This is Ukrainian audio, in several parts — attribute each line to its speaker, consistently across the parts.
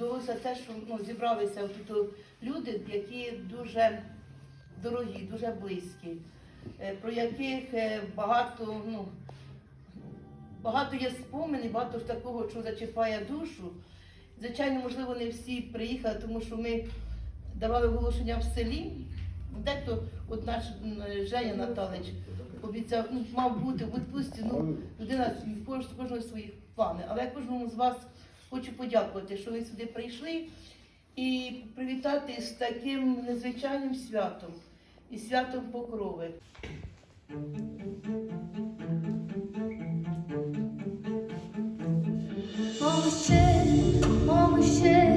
Speaker 1: Здалося те, що ну, зібралися тут е, люди, які дуже дорогі, дуже близькі, е, про яких е, багато ну, багато є споменів, багато ж такого, що зачіпає душу. Звичайно, можливо, не всі приїхали, тому що ми давали оголошення в селі. Дехто, от наш Женя Наталич, обіцяв, ну, мав бути в відпустці, ну людина кожного своїх планів. Але кожному ну, з вас. Хочу подякувати, що ви сюди прийшли і привітати з таким незвичайним святом і святом покрови. Мамуще, мамуще,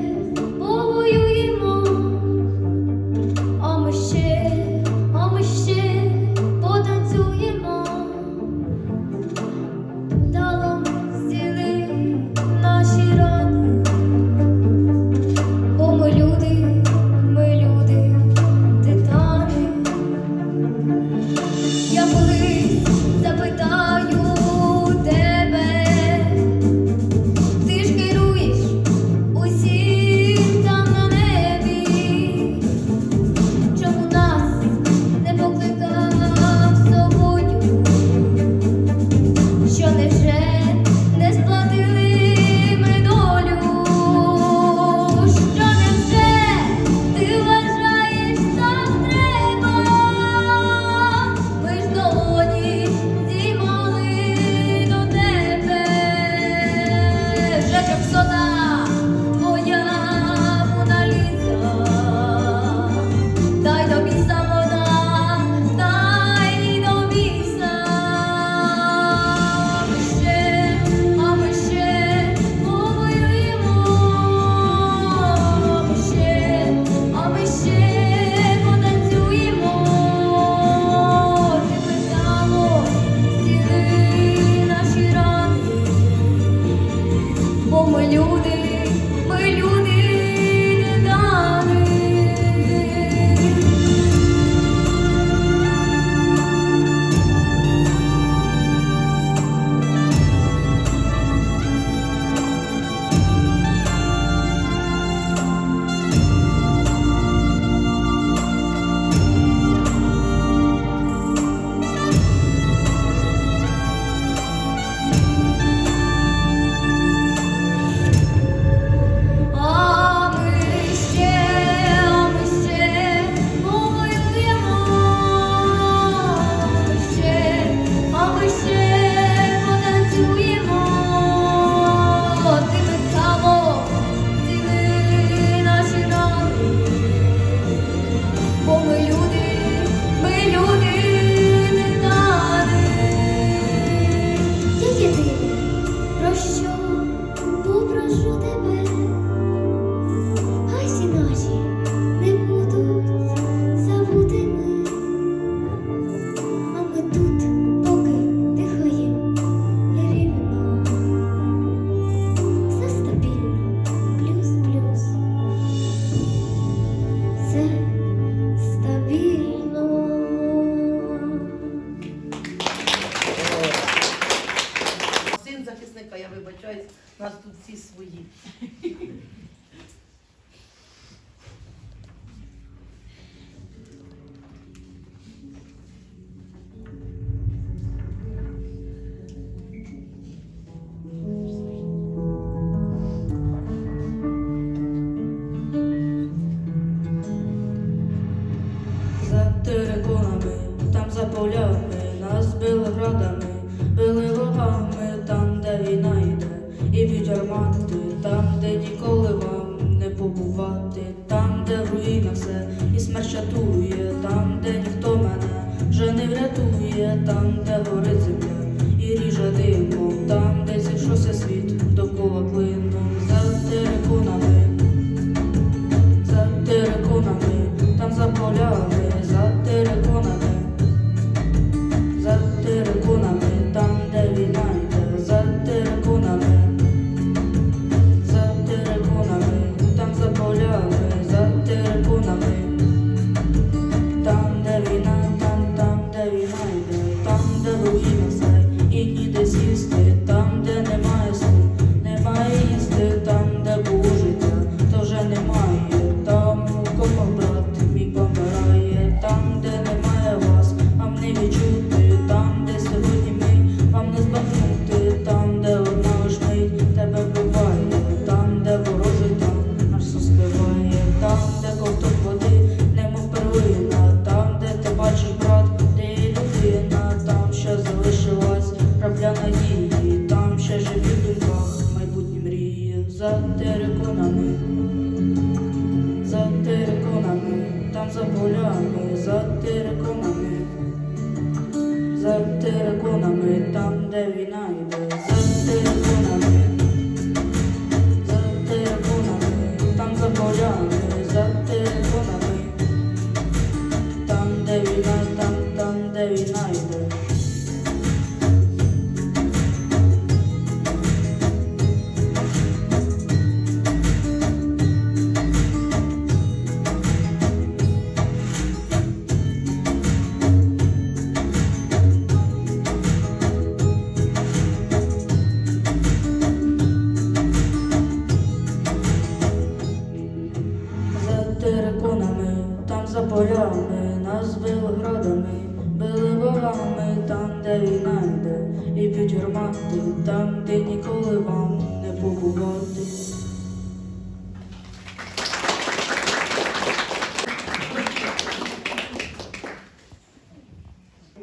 Speaker 1: у нас тут всі свої.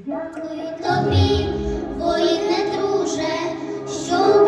Speaker 2: Дякую тобі, воїне друже, що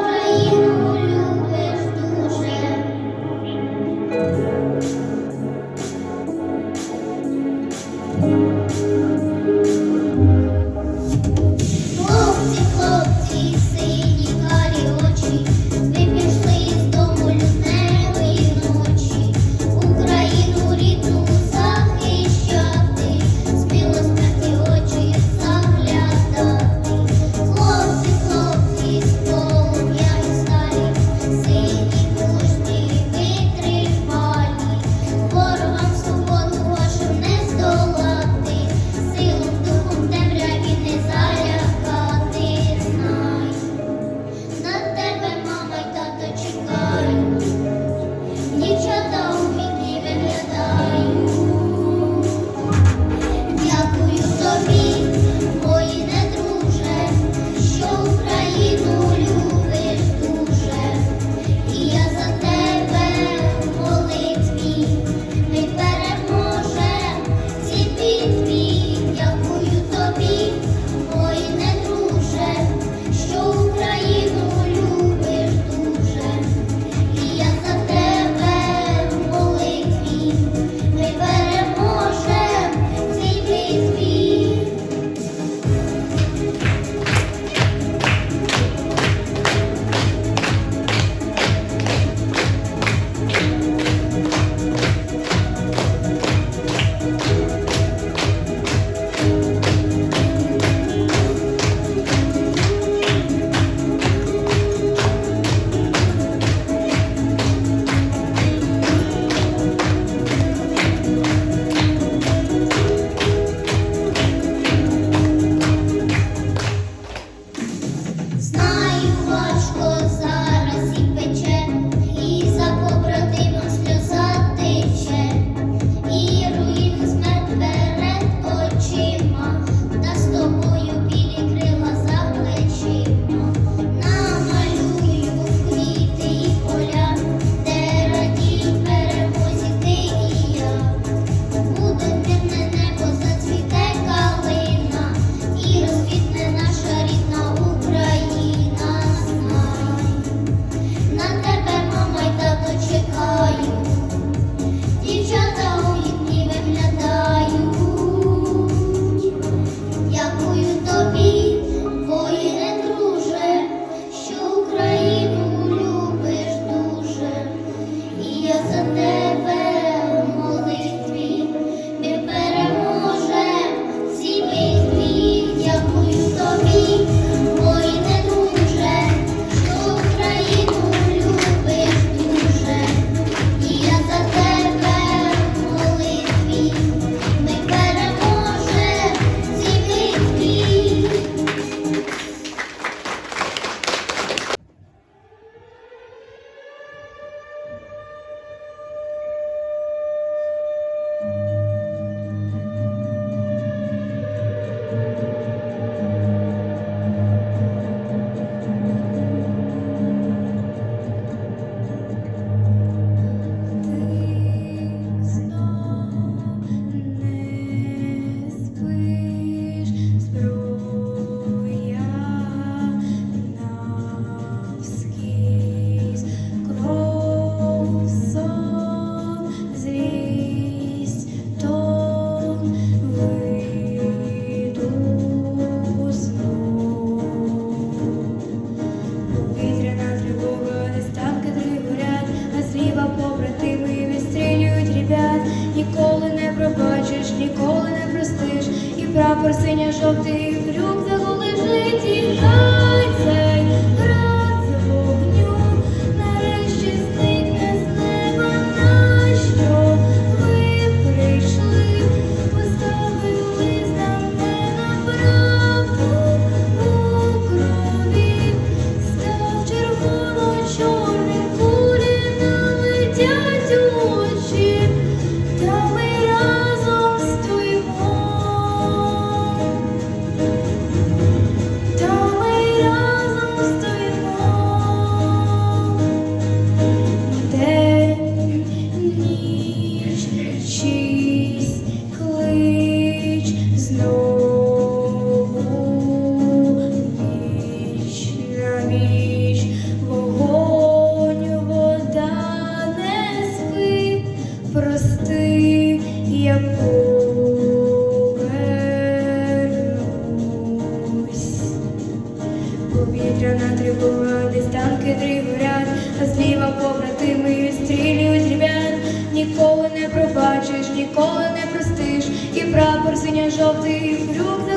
Speaker 1: ти, яку десь танки дригурять, а зліва побратими стрілюють ребят. Ніколи не пробачиш, ніколи не простиш, і прапор
Speaker 3: синьо
Speaker 1: жовтий в.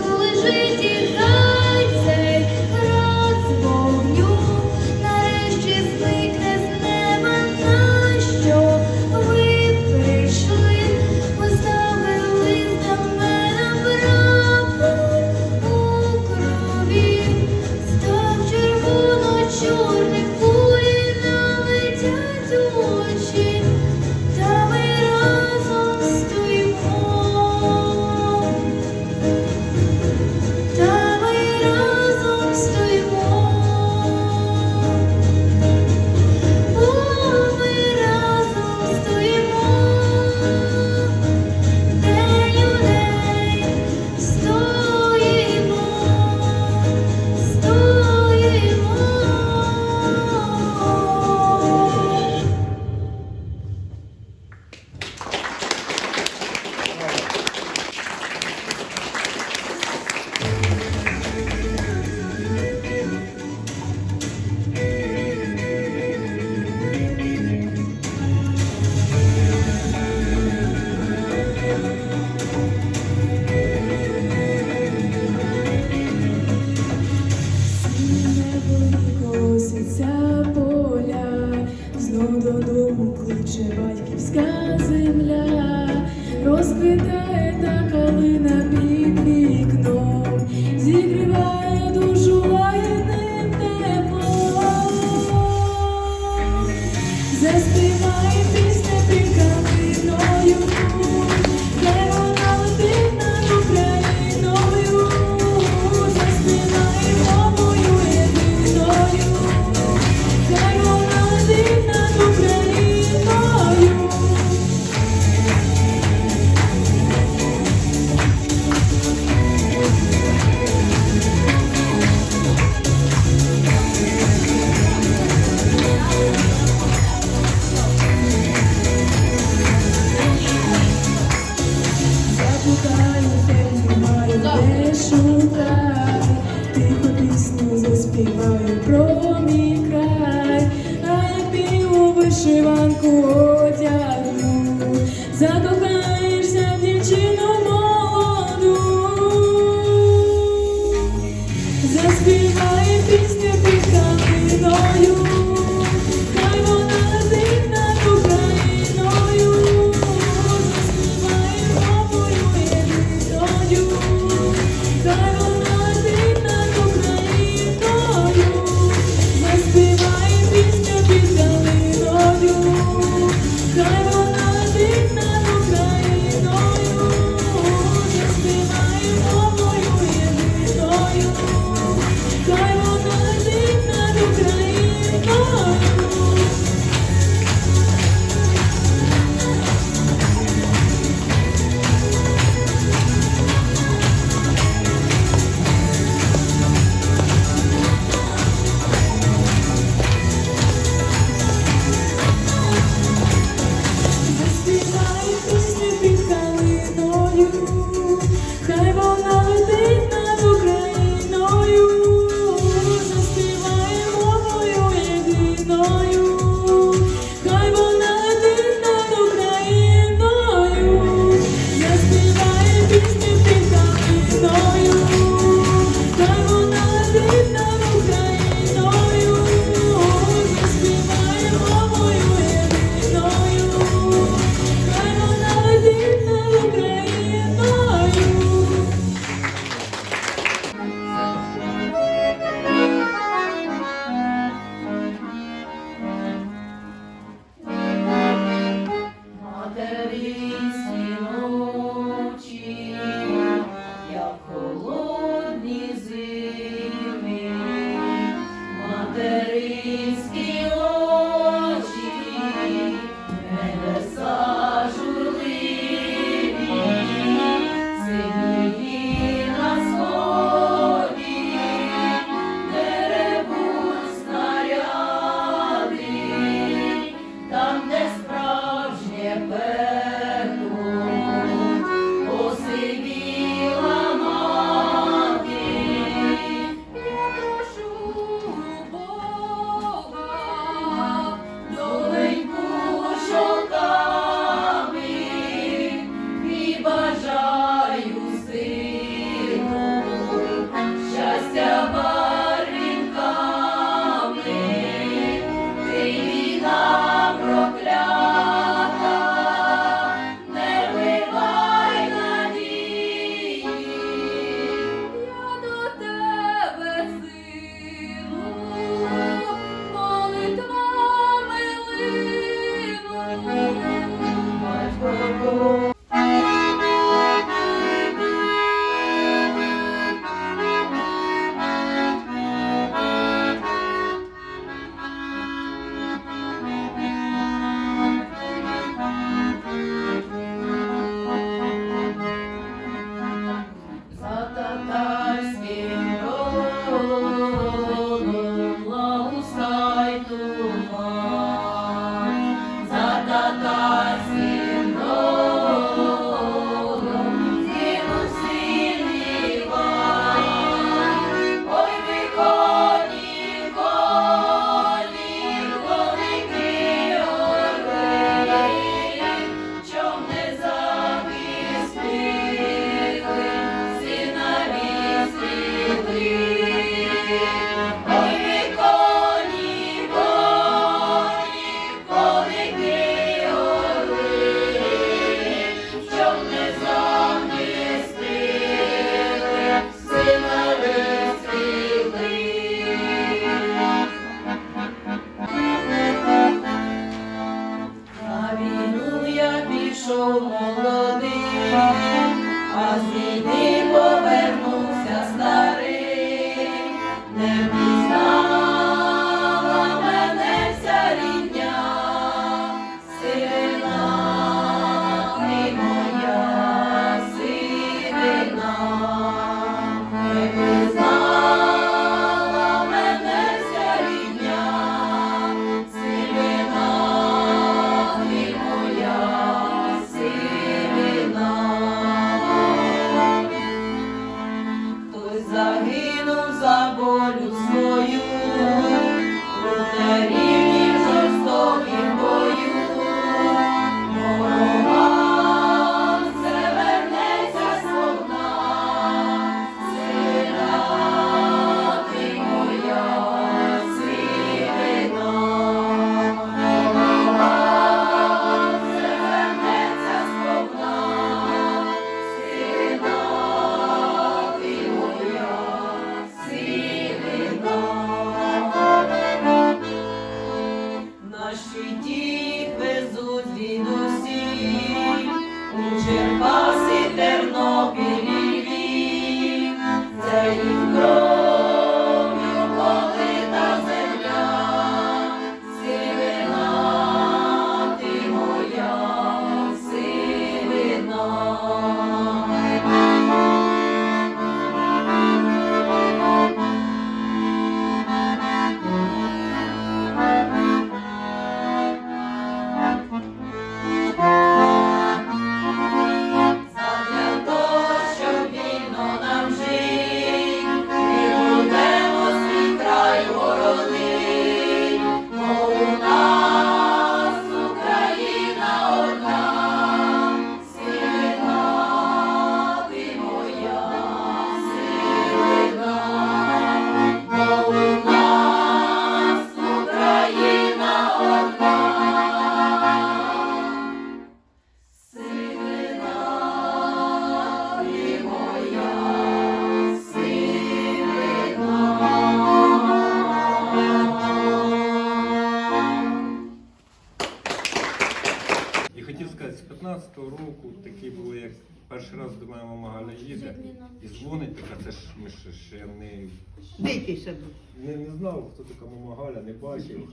Speaker 1: Був.
Speaker 3: не, знав, хто така мама Галя, не бачив.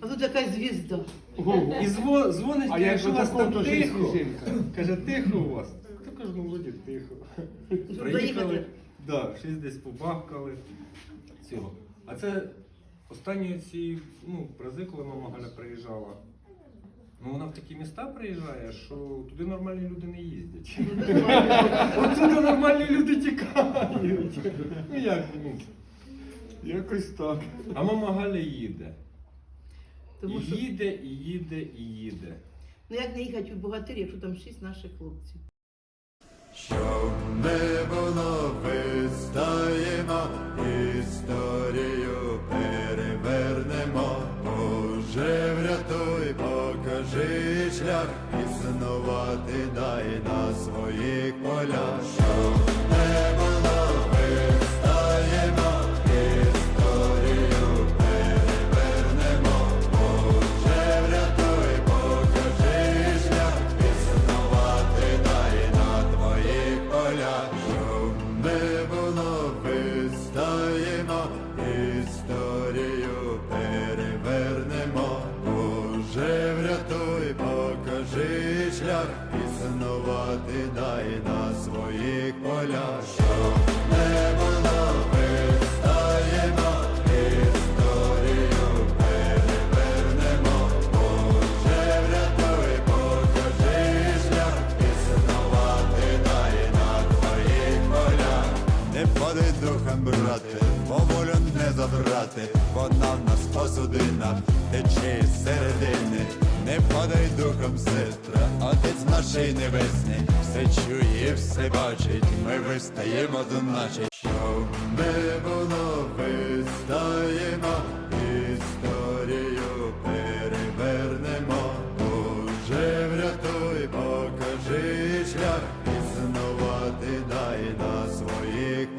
Speaker 1: А тут якась звізда.
Speaker 3: І зво, дзвонить,
Speaker 4: А
Speaker 3: каже, що у вас там
Speaker 4: то
Speaker 3: тихо. Каже, тихо у вас. То кажу, ну вроді тихо. Приїхали, да, щось десь побахкали. Цього. А це останні ці ну, рази, коли мама Галя приїжджала. Ну вона в такі міста приїжджає, що туди нормальні люди не їздять. Отсюди нормальні люди тікають. Ну як, ну, якось так. А мама Галя їде.
Speaker 1: Тому
Speaker 3: І
Speaker 1: що
Speaker 3: їде, і їде, і їде.
Speaker 1: ну як не їхати у богатирі, якщо там шість наших хлопців.
Speaker 5: Щоб не було, вистаємо, історію перевернемо. Боже, врятуй, покажи шлях, існувати дай на своїх полях.